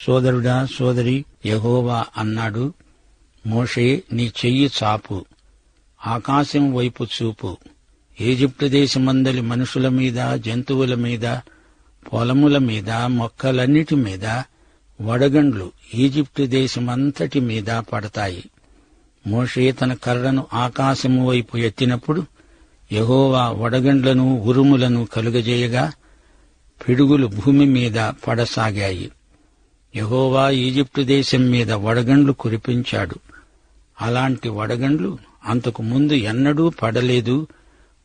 సోదరుడా సోదరి యహోవా అన్నాడు. మోషే నీ చెయ్యి చాపు. ఆకాశం వైపు చూపు. ఈజిప్టు దేశమందలి మనుషుల మీద జంతువుల మీద పొలముల మీద మొక్కలన్నిటి మీద వడగండ్లు ఈజిప్టు దేశమంతటి మీద పడతాయి. మోషే తన కర్రను ఆకాశము వైపు ఎత్తినప్పుడు యహోవా వడగండ్లను ఉరుములను కలుగజేయగా పిడుగులు భూమి మీద పడసాగాయి. యహోవా ఈజిప్టు దేశం మీద వడగండ్లు కురిపించాడు. అలాంటి వడగండ్లు అంతకు ముందు ఎన్నడూ పడలేదు.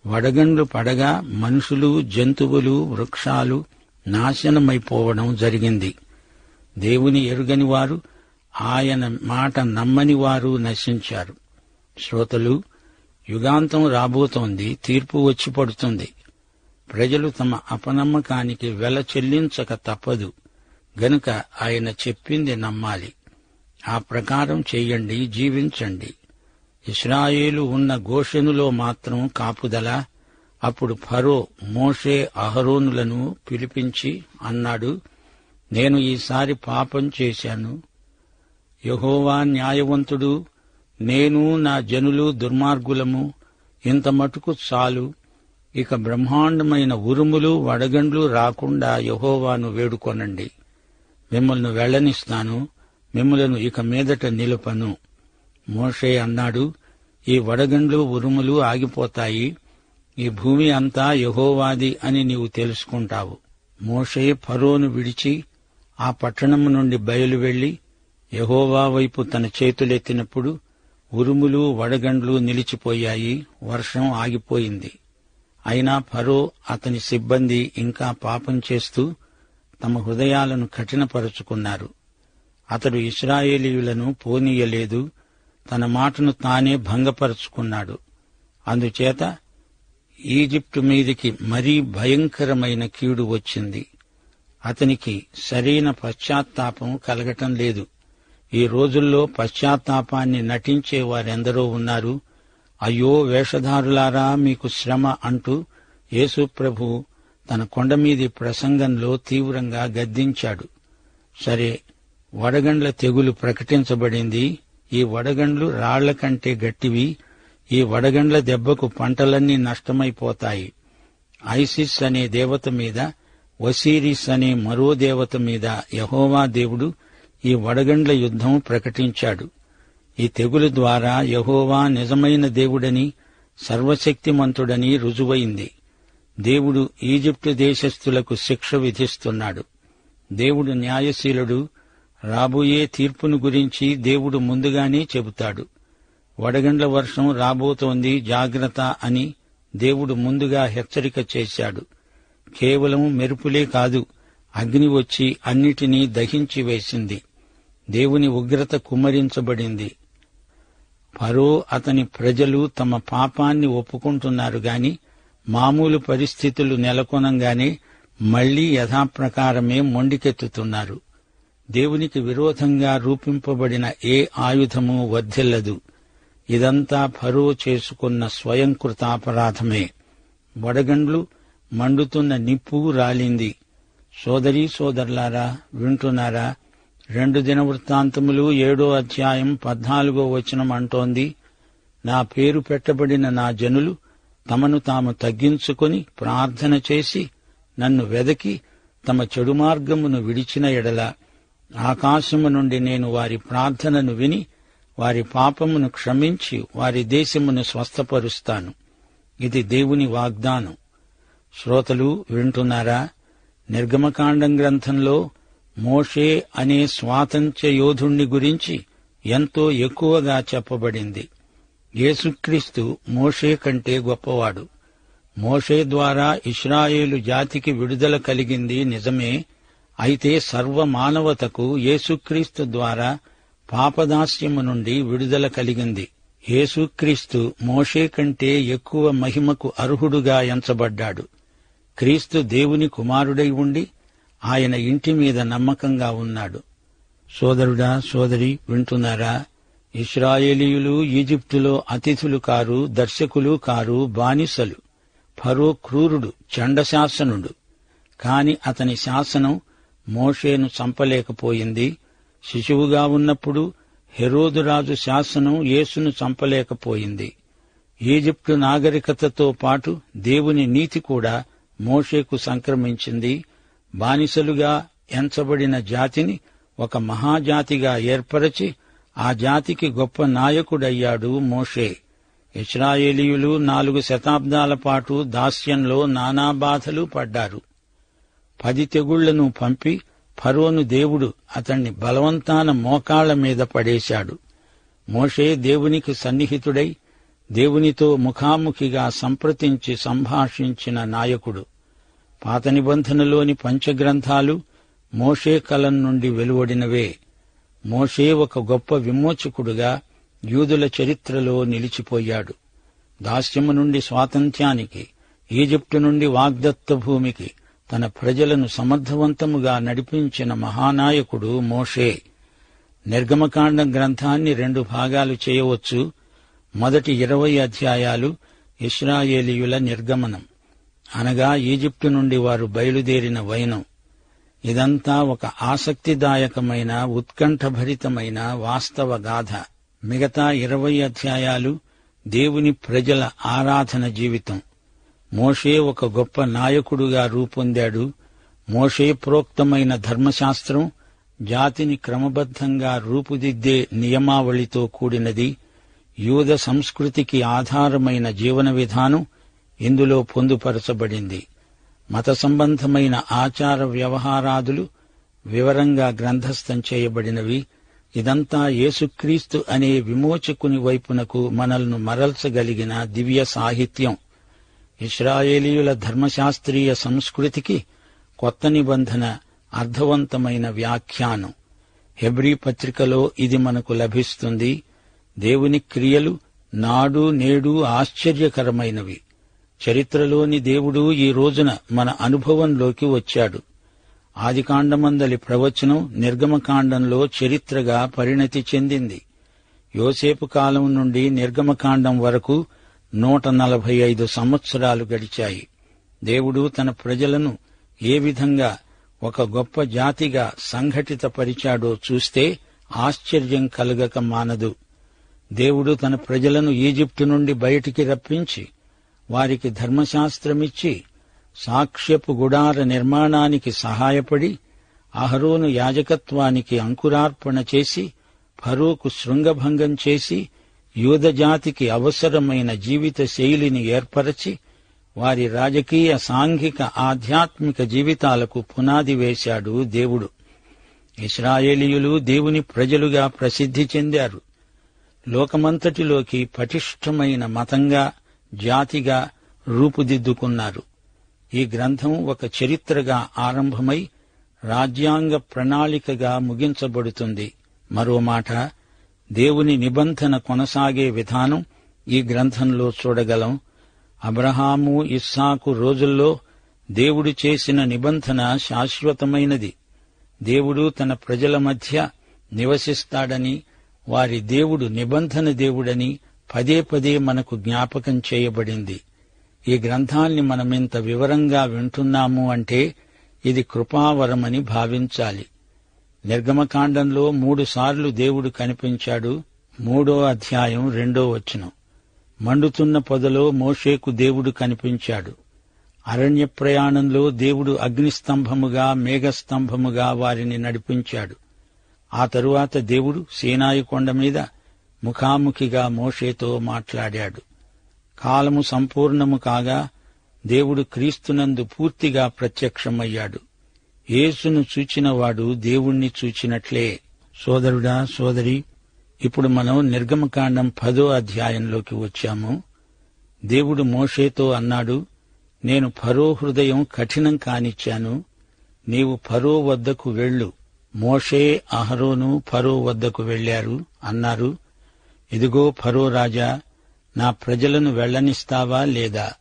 వడగండ్లు పడగా మనుషులు జంతువులు వృక్షాలు నాశనమైపోవడం జరిగింది. దేవుని ఎరుగని వారు ఆయన మాట నమ్మని వారు నశించారు. శ్రోతలు యుగాంతం రాబోతోంది తీర్పు వచ్చి పడుతుంది. ప్రజలు తమ అపనమ్మకానికి వెల చెల్లించక తప్పదు. గనుక ఆయన చెప్పింది నమ్మాలి. ఆ ప్రకారం చెయ్యండి జీవించండి. ఇస్రాయేలు ఉన్న గోషెనులో మాత్రం కాపుదల అప్పుడు ఫరో మోషే అహరోనులను పిలిపించి అన్నాడు నేను ఈసారి పాపం చేశాను. యహోవా న్యాయవంతుడు నేను నా జనులు దుర్మార్గులము ఇంత మటుకు చాలు. ఇక బ్రహ్మాండమైన ఉరుములు వడగండ్లు రాకుండా యహోవాను వేడుకొనండి. మిమ్మల్ని వెళ్ళనిస్తాను మిమ్మలను ఇక మీదట నిలుపను. మోషే అన్నాడు ఈ వడగండ్లు ఉరుములు ఆగిపోతాయి ఈ భూమి అంతా యహోవాది అని నీవు తెలుసుకుంటావు. మోషే ఫరోను విడిచి ఆ పట్టణం నుండి బయలు వెళ్ళి యహోవా వైపు తన చేతులెత్తినప్పుడు ఉరుములు వడగండ్లు నిలిచిపోయాయి వర్షం ఆగిపోయింది. అయినా ఫరో అతని సిబ్బంది ఇంకా పాపం చేస్తూ తమ హృదయాలను కఠినపరుచుకున్నారు. అతడు ఇస్రాయేలీయులను పోనీయలేదు తన మాటను తానే భంగపరుచుకున్నాడు. అందుచేత ఈజిప్టు మీదికి మరీ భయంకరమైన కీడు వచ్చింది. అతనికి సరైన పశ్చాత్తాపం కలగటం లేదు. ఈ రోజుల్లో పశ్చాత్తాపాన్ని నటించే వారెందరో ఉన్నారు. అయ్యో వేషధారులారా మీకు శ్రమ అంటూ యేసుప్రభు తన కొండమీది ప్రసంగంలో తీవ్రంగా గద్దించాడు. సరే వడగండ్ల తెగులు ప్రకటించబడింది. ఈ వడగండ్లు రాళ్ళ కంటే గట్టివి. ఈ వడగండ్ల దెబ్బకు పంటలన్నీ నష్టమైపోతాయి. ఐసిస్ అనే దేవత మీద వసీరిస్ అనే మరో దేవత మీద యహోవా దేవుడు ఈ వడగండ్ల యుద్ధం ప్రకటించాడు. ఈ తెగులు ద్వారా యహోవా నిజమైన దేవుడని సర్వశక్తిమంతుడని రుజువైంది. దేవుడు ఈజిప్టు దేశస్థులకు శిక్ష విధిస్తున్నాడు. దేవుడు న్యాయశీలుడు. రాబోయే తీర్పును గురించి దేవుడు ముందుగానే చెబుతాడు. వడగండ్ల వర్షం రాబోతోంది జాగ్రత్త అని దేవుడు ముందుగా హెచ్చరిక చేశాడు. కేవలం మెరుపులే కాదు అగ్ని వచ్చి అన్నిటినీ దహించి వేసింది. దేవుని ఉగ్రత కుమ్మరించబడింది. ఫరో అతని ప్రజలు తమ పాపాన్ని ఒప్పుకుంటున్నారు గాని మామూలు పరిస్థితులు నెలకొనంగానే మళ్ళీ యథాప్రకారమే మొండికెత్తుతున్నారు. దేవునికి విరోధంగా రూపింపబడిన ఏ ఆయుధము వర్ధిల్లదు. ఇదంతా ఫరో చేసుకున్న స్వయంకృతాపరాధమే. వడగండ్లు మండుతున్న నిప్పు రాలింది. సోదరీ సోదరులారా వింటున్నారా? రెండు దిన వృత్తాంతములు ఏడో అధ్యాయం పద్నాలుగో వచనం అంటోంది నా పేరు పెట్టబడిన నా జనులు తమను తాము తగ్గించుకొని ప్రార్థన చేసి నన్ను వెదకి తమ చెడు మార్గమును విడిచిన ఎడల ఆకాశము నుండి నేను వారి ప్రార్థనను విని వారి పాపమును క్షమించి వారి దేశమును స్వస్థపరుస్తాను. ఇది దేవుని వాగ్దానం. శ్రోతలు వింటున్నారా? నిర్గమకాండం గ్రంథంలో మోషే అనే స్వాతంత్ర్య యోధుణ్ణి గురించి ఎంతో ఎక్కువగా చెప్పబడింది. యేసుక్రీస్తు మోషే కంటే గొప్పవాడు. మోషే ద్వారా ఇస్రాయేలు జాతికి విడుదల కలిగింది నిజమే. అయితే సర్వమానవతకు యేసుక్రీస్తు ద్వారా పాపదాస్యము నుండి విడుదల కలిగింది. యేసుక్రీస్తు మోషే కంటే ఎక్కువ మహిమకు అర్హుడుగా ఎంచబడ్డాడు. క్రీస్తు దేవుని కుమారుడై ఉండి ఆయన ఇంటి మీద నమ్మకంగా ఉన్నాడు. సోదరుడా సోదరి వింటున్నారా? ఇస్రాయేలీయులు ఈజిప్టులో అతిథులు కారు దర్శకులు కారు బానిసలు. ఫరో క్రూరుడు చండశాసనుడు కాని అతని శాసనం మోషేను చంపలేకపోయింది. శిశువుగా ఉన్నప్పుడు హెరోదురాజు శాసనం యేసును చంపలేకపోయింది. ఈజిప్టు నాగరికతతో పాటు దేవుని నీతి కూడా మోషేకు సంక్రమించింది. బానిసలుగా ఎంచబడిన జాతిని ఒక మహాజాతిగా ఏర్పరచి ఆ జాతికి గొప్ప నాయకుడయ్యాడు మోషే. ఇస్రాయేలీయులు నాలుగు శతాబ్దాల పాటు దాస్యంలో నానా బాధలు పడ్డారు. పది తెగుళ్ళను పంపి ఫరోను దేవుడు అతణ్ణి బలవంతాన మోకాళ్ళ మీద పడేశాడు. మోషే దేవునికి సన్నిహితుడై దేవునితో ముఖాముఖిగా సంప్రతించి సంభాషించిన నాయకుడు. పాత నిబంధనలోని పంచగ్రంథాలు మోషే కలం నుండి వెలువడినవే. మోషే ఒక గొప్ప విమోచకుడుగా యూదుల చరిత్రలో నిలిచిపోయాడు. దాస్యము నుండి స్వాతంత్ర్యానికి ఈజిప్టు నుండి వాగ్దత్త భూమికి తన ప్రజలను సమర్థవంతముగా నడిపించిన మహానాయకుడు మోషే. నిర్గమకాండం గ్రంథాన్ని రెండు భాగాలు చేయవచ్చు. మొదటి ఇరవై అధ్యాయాలు ఇస్రాయేలీయుల నిర్గమనం. అనగా ఈజిప్టు నుండి వారు బయలుదేరిన వైనం. ఇదంతా ఒక ఆసక్తిదాయకమైన ఉత్కంఠభరితమైన వాస్తవ గాథ. మిగతా ఇరవై అధ్యాయాలు దేవుని ప్రజల ఆరాధన జీవితం. మోషే ఒక గొప్ప నాయకుడుగా రూపొందాడు. మోషే ప్రోక్తమైన ధర్మశాస్త్రం జాతిని క్రమబద్ధంగా రూపుదిద్దే నియమావళితో కూడినది. యూద సంస్కృతికి ఆధారమైన జీవన విధానం ఇందులో పొందుపరచబడింది. మత సంబంధమైన ఆచార వ్యవహారాదులు వివరంగా గ్రంథస్థం చేయబడినవి. ఇదంతా యేసుక్రీస్తు అనే విమోచకుని వైపునకు మనల్ను మరల్చగలిగిన దివ్య సాహిత్యం. ఇస్రాయేలీయుల ధర్మశాస్త్రీయ సంస్కృతికి కొత్త నిబంధన అర్థవంతమైన వ్యాఖ్యానం. హెబ్రీ పత్రికలో ఇది మనకు లభిస్తుంది. దేవుని క్రియలు నాడు నేడు ఆశ్చర్యకరమైనవి. చరిత్రలోని దేవుడు ఈ రోజున మన అనుభవంలోకి వచ్చాడు. ఆదికాండమందలి ప్రవచనం నిర్గమకాండంలో చరిత్రగా పరిణతి చెందింది. యోసేపు కాలం నుండి నిర్గమకాండం వరకు నూట నలభై ఐదు సంవత్సరాలు గడిచాయి. దేవుడు తన ప్రజలను ఏ విధంగా ఒక గొప్ప జాతిగా సంఘటితపరిచాడో చూస్తే ఆశ్చర్యం కలగక మానదు. దేవుడు తన ప్రజలను ఈజిప్టు నుండి బయటికి రప్పించి వారికి ధర్మశాస్త్రమిచ్చి సాక్ష్యపు గుడార నిర్మాణానికి సహాయపడి అహరోను యాజకత్వానికి అంకురార్పణ చేసి ఫరూకు శృంగభంగం చేసి యూదజాతికి అవసరమైన జీవిత శైలిని ఏర్పరచి వారి రాజకీయ సాంఘిక ఆధ్యాత్మిక జీవితాలకు పునాది వేశాడు దేవుడు. ఇస్రాయేలీయులు దేవుని ప్రజలుగా ప్రసిద్ధి చెందారు. లోకమంతటిలోకి పటిష్టమైన మతంగా జాతిగా రూపుదిద్దుకున్నారు. ఈ గ్రంథం ఒక చరిత్రగా ఆరంభమై రాజ్యాంగ ప్రణాళికగా ముగించబడుతుంది. మరో మాట దేవుని నిబంధన కొనసాగే విధానం ఈ గ్రంథంలో చూడగలం. అబ్రహాము ఇస్సాకు రోజుల్లో దేవుడు చేసిన నిబంధన శాశ్వతమైనది. దేవుడు తన ప్రజల మధ్య నివసిస్తాడని వారి దేవుడు నిబంధన దేవుడని పదే పదే మనకు జ్ఞాపకం చేయబడింది. ఈ గ్రంథాన్ని మనమింత వివరంగా వింటున్నాము అంటే ఇది కృపావరమని భావించాలి. నిర్గమకాండంలో మూడుసార్లు దేవుడు కనిపించాడు. మూడో అధ్యాయం రెండో వచనం. మండుతున్న పొదలో మోషేకు దేవుడు కనిపించాడు. అరణ్య ప్రయాణంలో దేవుడు అగ్నిస్తంభముగా మేఘస్తంభముగా వారిని నడిపించాడు. ఆ తరువాత దేవుడు సీనాయి కొండ మీద ముఖాముఖిగా మోషేతో మాట్లాడాడు. కాలము సంపూర్ణము కాగా దేవుడు క్రీస్తునందు పూర్తిగా ప్రత్యక్షమయ్యాడు. యేసును చూచినవాడు దేవుణ్ణి చూచినట్లే. సోదరుడా సోదరి ఇప్పుడు మనం నిర్గమకాండం పదో అధ్యాయంలోకి వచ్చాము. దేవుడు మోషేతో అన్నాడు నేను ఫరో హృదయం కఠినం కానిచ్చాను. నీవు ఫరో వద్దకు వెళ్ళు. మోషే అహరోను ఫరో వద్దకు వెళ్ళారు అన్నారు. ఇదిగో ఫరో రాజా నా ప్రజలను వెళ్ళనిస్తావా లేదా?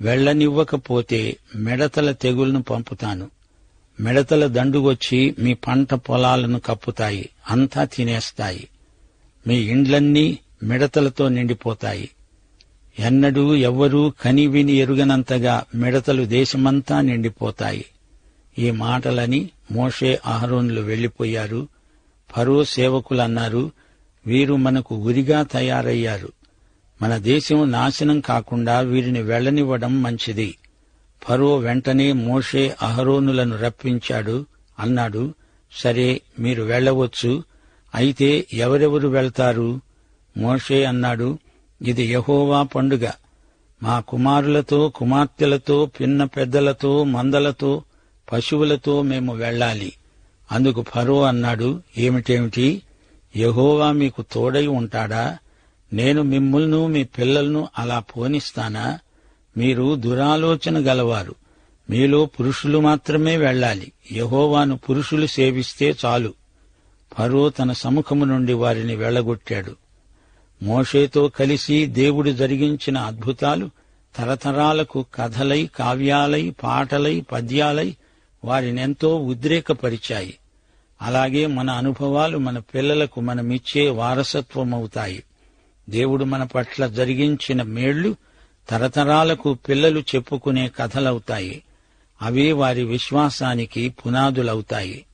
వెళ్ళనివ్వకపోతే మిడతల తెగులను పంపుతాను. మిడతల దండుగొచ్చి మీ పంట పొలాలను కప్పుతాయి అంతా తినేస్తాయి. మీ ఇండ్లన్నీ మిడతలతో నిండిపోతాయి. ఎన్నడూ ఎవ్వరూ కనివిని ఎరుగనంతగా మిడతలు దేశమంతా నిండిపోతాయి. ఈ మాటలని మోషే అహరోన్లు వెళ్ళిపోయారు ఫరో సేవకులన్నారు వీరు మనకు ఉరిగా తయారయ్యారు. మన దేశం నాశనం కాకుండా వీరిని వెళ్ళనివ్వడం మంచిది. ఫరో వెంటనే మోషే అహరోనులను రప్పించాడు అన్నాడు సరే మీరు వెళ్ళవచ్చు. అయితే ఎవరెవరు వెళ్తారు? మోషే అన్నాడు ఇది యహోవా పండుగ. మా కుమారులతో కుమార్తెలతో పిన్న పెద్దలతో మందలతో పశువులతో మేము వెళ్ళాలి. అందుకు ఫరో అన్నాడు ఏమిటేమిటి? యహోవా మీకు తోడై ఉంటాడా? నేను మిమ్ములను మీ పిల్లలను అలా పోనిస్తానా? మీరు దురాలోచన గలవారు. మీలో పురుషులు మాత్రమే వెళ్ళాలి. యహోవాను పురుషులు సేవిస్తే చాలు. ఫరో తన సముఖము నుండి వారిని వెళ్ళగొట్టాడు మోషేతో కలిసి దేవుడు జరిగించిన అద్భుతాలు తరతరాలకు కథలై కావ్యాలై పాటలై పద్యాలై వారినెంతో ఉద్రేకపరిచాయి. అలాగే మన అనుభవాలు మన పిల్లలకు మనమిచ్చే వారసత్వమవుతాయి. దేవుడు మన పట్ల జరిగించిన మేళ్ళు తరతరాలకు పిల్లలు చెప్పుకునే కథలవుతాయి. అవే వారి విశ్వాసానికి పునాదులవుతాయి.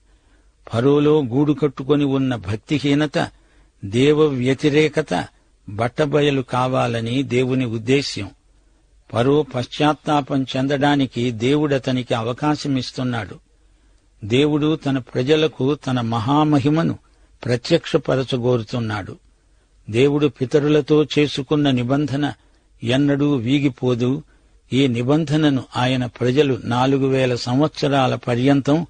ఫరోలో గూడు కట్టుకొని ఉన్న భక్తిహీనత దేవ వ్యతిరేకత బట్టబయలు కావాలని దేవుని ఉద్దేశ్యం. పరో పశ్చాత్తాపం చెందడానికి దేవుడతనికి అవకాశమిస్తున్నాడు. దేవుడు తన ప్రజలకు తన మహామహిమను ప్రత్యక్షపరచగోరుతున్నాడు. దేవుడు పితరులతో చేసుకున్న నిబంధన ఎన్నడూ వీగిపోదు. ఈ నిబంధనను ఆయన ప్రజలు నాలుగు వేల సంవత్సరాల పర్యంతం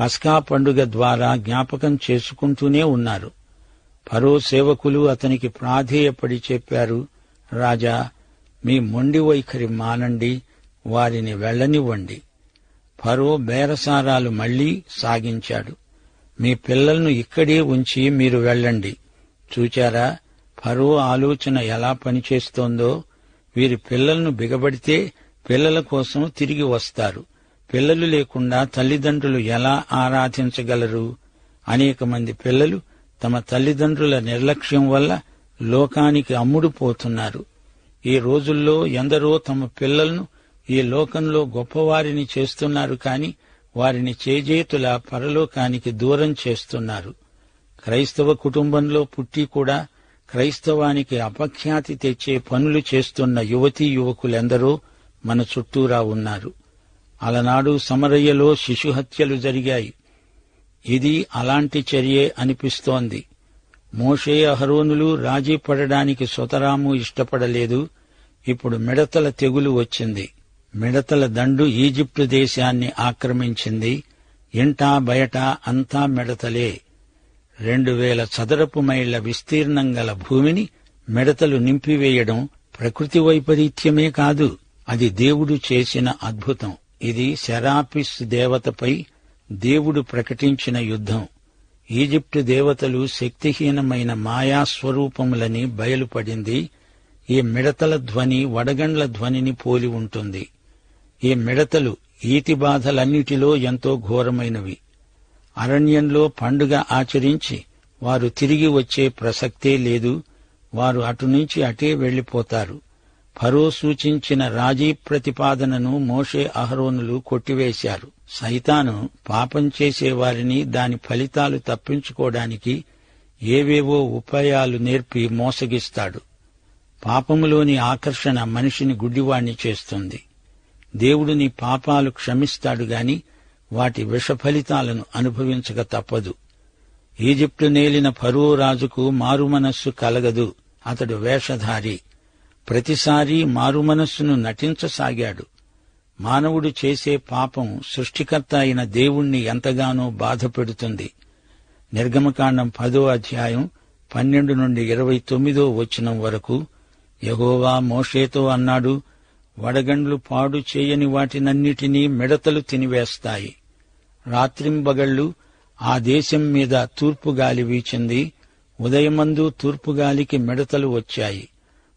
పస్కా పండుగ ద్వారా జ్ఞాపకం చేసుకుంటూనే ఉన్నారు. పరో సేవకులు అతనికి ప్రాధేయపడి చెప్పారు రాజా మీ మొండి వైఖరి మానండి వారిని వెళ్ళనివ్వండి ఫరో బేరసారాలు మళ్ళీ సాగించాడు. మీ పిల్లలను ఇక్కడే ఉంచి మీరు వెళ్ళండి. చూచారా? ఫరో ఆలోచన ఎలా పనిచేస్తోందో. వీరి పిల్లలను బిగబడితే పిల్లల కోసం తిరిగి వస్తారు. పిల్లలు లేకుండా తల్లిదండ్రులు ఎలా ఆరాధించగలరు? అనేక మంది పిల్లలు తమ తల్లిదండ్రుల నిర్లక్ష్యం వల్ల లోకానికి అమ్ముడు పోతున్నారు ఈ రోజుల్లో ఎందరో తమ పిల్లలను ఈ లోకంలో గొప్పవారిని చేస్తున్నారు కాని వారిని చేజేతుల పరలోకానికి దూరం చేస్తున్నారు. క్రైస్తవ కుటుంబంలో పుట్టి కూడా క్రైస్తవానికి అపఖ్యాతి తెచ్చే పనులు చేస్తున్న యువతీ యువకులెందరో మన చుట్టూరా ఉన్నారు. అలనాడు సమరయ్యలో శిశుహత్యలు జరిగాయి. ఇది అలాంటి చర్యే అనిపిస్తోంది. మోషే అహరోనులు రాజీ పడడానికి సుతరాము ఇష్టపడలేదు. ఇప్పుడు మిడతల తెగులు వచ్చింది. మిడతల దండు ఈజిప్టు దేశాన్ని ఆక్రమించింది. ఇంటా బయట అంతా మిడతలే. రెండు వేల చదరపు మైళ్ళ విస్తీర్ణం గల భూమిని మిడతలు నింపివేయడం ప్రకృతి వైపరీత్యమే కాదు అది దేవుడు చేసిన అద్భుతం. ఇది సెరాపిస్ దేవతపై దేవుడు ప్రకటించిన యుద్ధం. ఈజిప్టు దేవతలు శక్తిహీనమైన మాయాస్వరూపములని బయలుపడింది. ఈ మిడతల ధ్వని వడగండ్ల ధ్వనిని పోలి ఉంటుంది. ఈ మిడతలు ఈతి బాధలన్నిటిలో ఎంతో ఘోరమైనవి. అరణ్యంలో పండుగ ఆచరించి వారు తిరిగి వచ్చే ప్రసక్తే లేదు. వారు అటునుంచి అటే వెళ్ళిపోతారు ఫరో సూచించిన రాజీ ప్రతిపాదనను మోషే అహరోనులు కొట్టివేశారు. సైతాను పాపం చేసేవారిని దాని ఫలితాలు తప్పించుకోవడానికి ఏవేవో ఉపాయాలు నేర్పి మోసగిస్తాడు. పాపములోని ఆకర్షణ మనిషిని గుడ్డివాణ్ణి చేస్తుంది. దేవుడు నీ పాపాలు క్షమిస్తాడు గాని వాటి విషఫలితాలను అనుభవించక తప్పదు. ఈజిప్టు నేలిన ఫరో రాజుకు మారుమనస్సు కలగదు. అతడు వేషధారి. ప్రతిసారీ మారుమనస్సును నటించసాగాడు. మానవుడు చేసే పాపం సృష్టికర్త అయిన దేవుణ్ణి ఎంతగానో బాధపెడుతుంది. నిర్గమకాండం పదో అధ్యాయం పన్నెండు నుండి ఇరవై తొమ్మిదో వచనం వరకు యహోవా మోషేతో అన్నాడు వడగండ్లు పాడు చేయని వాటినన్నిటినీ మిడతలు తినివేస్తాయి. రాత్రింబగళ్ళు ఆ దేశం మీద తూర్పుగాలి వీచింది. ఉదయమందు తూర్పుగాలికి మిడతలు వచ్చాయి.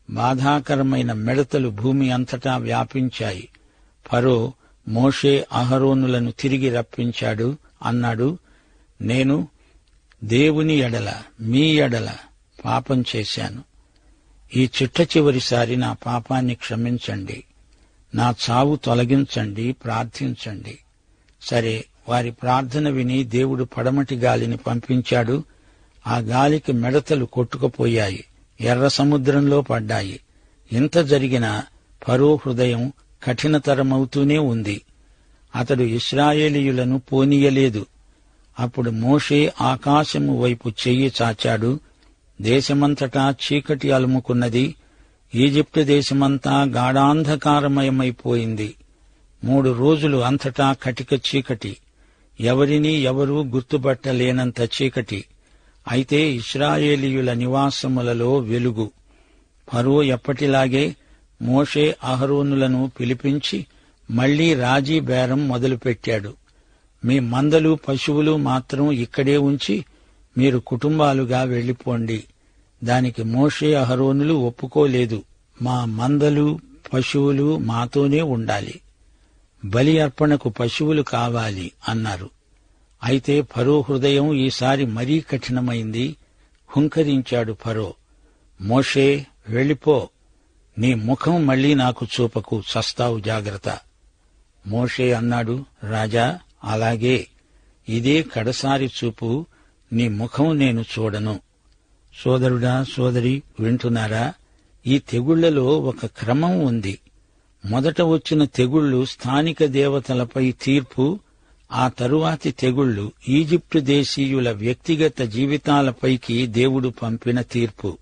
బాధాకరమైన మిడతలు భూమి అంతటా వ్యాపించాయి. ఫరో మోషే అహరోనులను తిరిగి రప్పించాడు. అన్నాడు నేను దేవుని ఎడల మీ ఎడల పాపం చేశాను. ఈ చిట్ట చివరిసారి నా పాపాన్ని క్షమించండి. నా చావు తొలగించండి ప్రార్థించండి. సరే వారి ప్రార్థన విని దేవుడు పడమటి గాలిని పంపించాడు. ఆ గాలికి మెడతలు కొట్టుకుపోయాయి ఎర్ర సముద్రంలో పడ్డాయి. ఇంత జరిగిన ఫరో హృదయం కఠినతరమవుతూనే ఉంది. అతడు ఇస్రాయేలీయులను పోనీయలేదు. అప్పుడు మోషే ఆకాశము వైపు చెయ్యి చాచాడు. దేశమంతటా చీకటి అలుముకున్నది ఈజిప్టు దేశమంతా గాఢాంధకారమయమైపోయింది. మూడు రోజులు అంతటా కటిక చీకటి. ఎవరినీ ఎవరూ గుర్తుపట్టలేనంత చీకటి. అయితే ఇస్రాయేలీయుల నివాసములలో వెలుగు. ఫరో ఎప్పటిలాగే మోషే అహరోనులను పిలిపించి మళ్ళీ రాజీ బేరం మొదలుపెట్టాడు. మీ మందలు పశువులు మాత్రం ఇక్కడే ఉంచి మీరు కుటుంబాలుగా వెళ్ళిపోండి దానికి మోషే అహరోనులు ఒప్పుకోలేదు. మా మందలు పశువులు మాతోనే ఉండాలి. బలి అర్పణకు పశువులు కావాలి అన్నారు. అయితే ఫరో హృదయం ఈసారి మరీ కఠినమైంది. హుంకరించాడు ఫరో. మోషే వెళ్ళిపో. నీ ముఖం మళ్ళీ నాకు చూపకు సస్తావు జాగ్రత్త. మోషే అన్నాడు రాజా అలాగే. ఇదే కడసారి చూపు నీ ముఖం నేను చూడను. సోదరుడా సోదరి వింటున్నారా? ఈ తెగుళ్ళలో ఒక క్రమం ఉంది. మొదట వచ్చిన తెగుళ్ళు స్థానిక దేవతలపై తీర్పు ఆ తరువాతి తెగుళ్ళు ఈజిప్టు దేశీయుల వ్యక్తిగత జీవితాలపైకి దేవుడు పంపిన తీర్పు.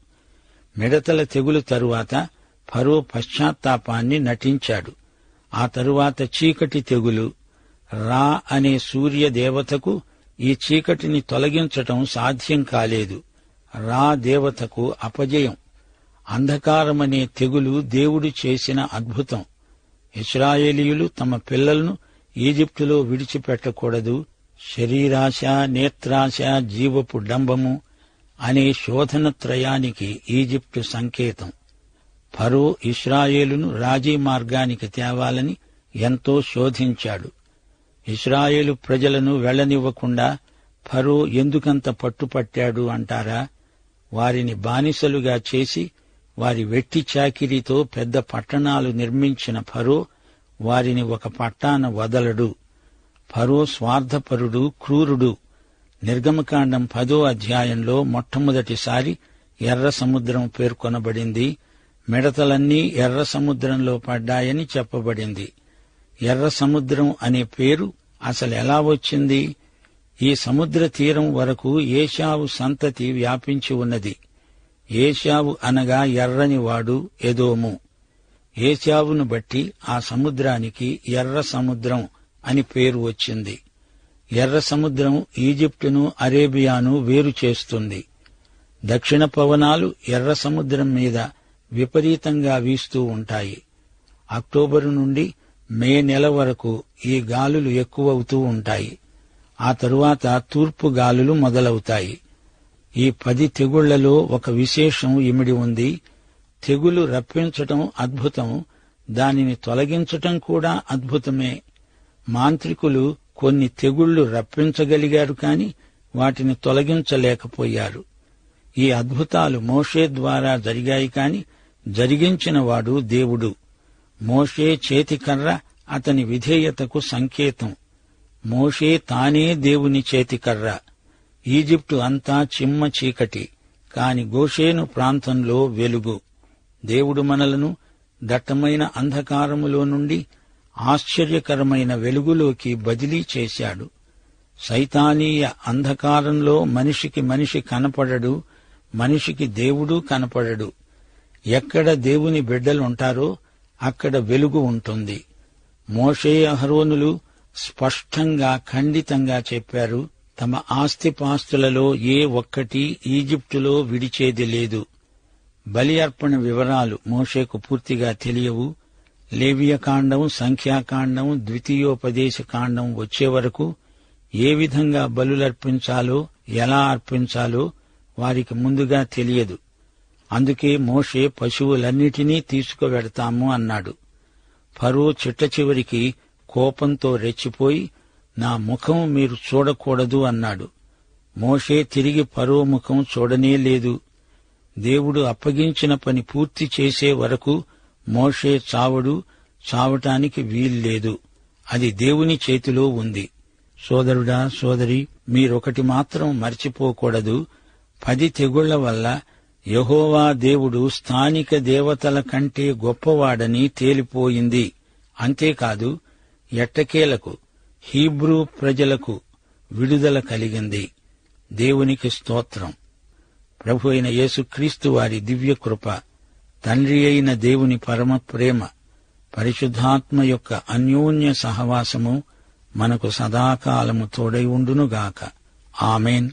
మిడతల తెగులు తరువాత ఫరో పశ్చాత్తాపాన్ని నటించాడు. ఆ తరువాత చీకటి తెగులు రా అనే సూర్య దేవతకు ఈ చీకటిని తొలగించటం సాధ్యం కాలేదు. రా దేవతకు అపజయం. అంధకారమనే తెగులు దేవుడు చేసిన అద్భుతం. ఇస్రాయేలీయులు తమ పిల్లలను ఈజిప్టులో విడిచిపెట్టకూడదు. శరీరాశ నేత్రాశ జీవపు డంబము అనే శోధన త్రయానికి ఈజిప్టు సంకేతం. ఫరో ఇస్రాయేలును రాజీ మార్గానికి తేవాలని ఎంతో శోధించాడు. ఇస్రాయేలు ప్రజలను వెళ్ళనివ్వకుండా ఫరో ఎందుకంత పట్టుపట్టాడు అంటారా? వారిని బానిసలుగా చేసి వారి వెట్టి చాకిరీతో పెద్ద పట్టణాలు నిర్మించిన ఫరో వారిని ఒక పట్టాన వదలడు. ఫరో స్వార్థపరుడు క్రూరుడు. నిర్గమకాండం పదో అధ్యాయంలో మొట్టమొదటిసారి ఎర్ర సముద్రం పేర్కొనబడింది. మిడతలన్నీ ఎర్ర సముద్రంలో పడ్డాయని చెప్పబడింది. ఎర్ర సముద్రం అనే పేరు అసలు ఎలా వచ్చింది? ఈ సముద్ర తీరం వరకు ఏషావు సంతతి వ్యాపించి ఉన్నది. ఏషావు అనగా ఎర్రని వాడు ఎదోము. ఏషావును బట్టి ఆ సముద్రానికి ఎర్ర సముద్రం అని పేరు వచ్చింది. ఎర్ర సముద్రం ఈజిప్టును అరేబియాను వేరు చేస్తుంది. దక్షిణ పవనాలు ఎర్ర సముద్రం మీద విపరీతంగా వీస్తూ ఉంటాయి. అక్టోబరు నుండి మే నెల వరకు ఈ గాలులు ఎక్కువవుతూ ఉంటాయి. ఆ తరువాత తూర్పు గాలులు మొదలవుతాయి. ఈ పది తెగుళ్ళలో ఒక విశేషం ఇమిడి ఉంది. తెగులు రప్పించటం అద్భుతం. దానిని తొలగించటం కూడా అద్భుతమే. మాంత్రికులు కొన్ని తెగుళ్ళు రప్పించగలిగారు కాని వాటిని తొలగించలేకపోయారు. ఈ అద్భుతాలు మోషే ద్వారా జరిగాయి కాని జరిగించినవాడు దేవుడు. మోషే చేతికర్ర అతని విధేయతకు సంకేతం. మోషే తానే దేవుని చేతికర్ర ఈజిప్టు అంతా చిమ్మ చీకటి కాని గోషేను ప్రాంతంలో వెలుగు. దేవుడు మనలను దట్టమైన అంధకారములో నుండి ఆశ్చర్యకరమైన వెలుగులోకి బదిలీ చేశాడు. సైతానీయ అంధకారంలో మనిషికి మనిషి కనపడడు మనిషికి దేవుడు కనపడడు. ఎక్కడ దేవుని బిడ్డలుంటారో అక్కడ వెలుగు ఉంటుంది. మోషే అహరోనులు స్పష్టంగా ఖండితంగా చెప్పారు తమ ఆస్తిపాస్తులలో ఏ ఒక్కటి ఈజిప్టులో విడిచేది లేదు. బలి అర్పణ వివరాలు మోషేకు పూర్తిగా తెలియవు. లేవియకాండం సంఖ్యాకాండం ద్వితీయోపదేశ కాండం వచ్చే వరకు ఏ విధంగా బలులర్పించాలో ఎలా అర్పించాలో వారికి ముందుగా తెలియదు. అందుకే మోషే పశువులన్నిటినీ తీసుకువెడతాము అన్నాడు. ఫరో చిట్ట చివరికి కోపంతో రెచ్చిపోయి నా ముఖం మీరు చూడకూడదు అన్నాడు. మోషే తిరిగి ఫరో ముఖం చూడనే లేదు. దేవుడు అప్పగించిన పని పూర్తి చేసే వరకు మోషే చావడు చావటానికి వీల్లేదు. అది దేవుని చేతిలో ఉంది. సోదరుడా సోదరి మీరొకటి మాత్రం మర్చిపోకూడదు. పది తెగుళ్ళ వల్ల యహోవా దేవుడు స్థానిక దేవతల కంటే గొప్పవాడని తేలిపోయింది. అంతేకాదు ఎట్టకేలకు హీబ్రూ ప్రజలకు విడుదల కలిగింది. దేవునికి స్తోత్రం. ప్రభు అయిన యేసుక్రీస్తు వారి దివ్య కృప తండ్రి అయిన దేవుని పరమ ప్రేమ పరిశుద్ధాత్మ యొక్క అన్యోన్య సహవాసము మనకు సదాకాలము తోడై ఉండునుగాక. ఆమెన్.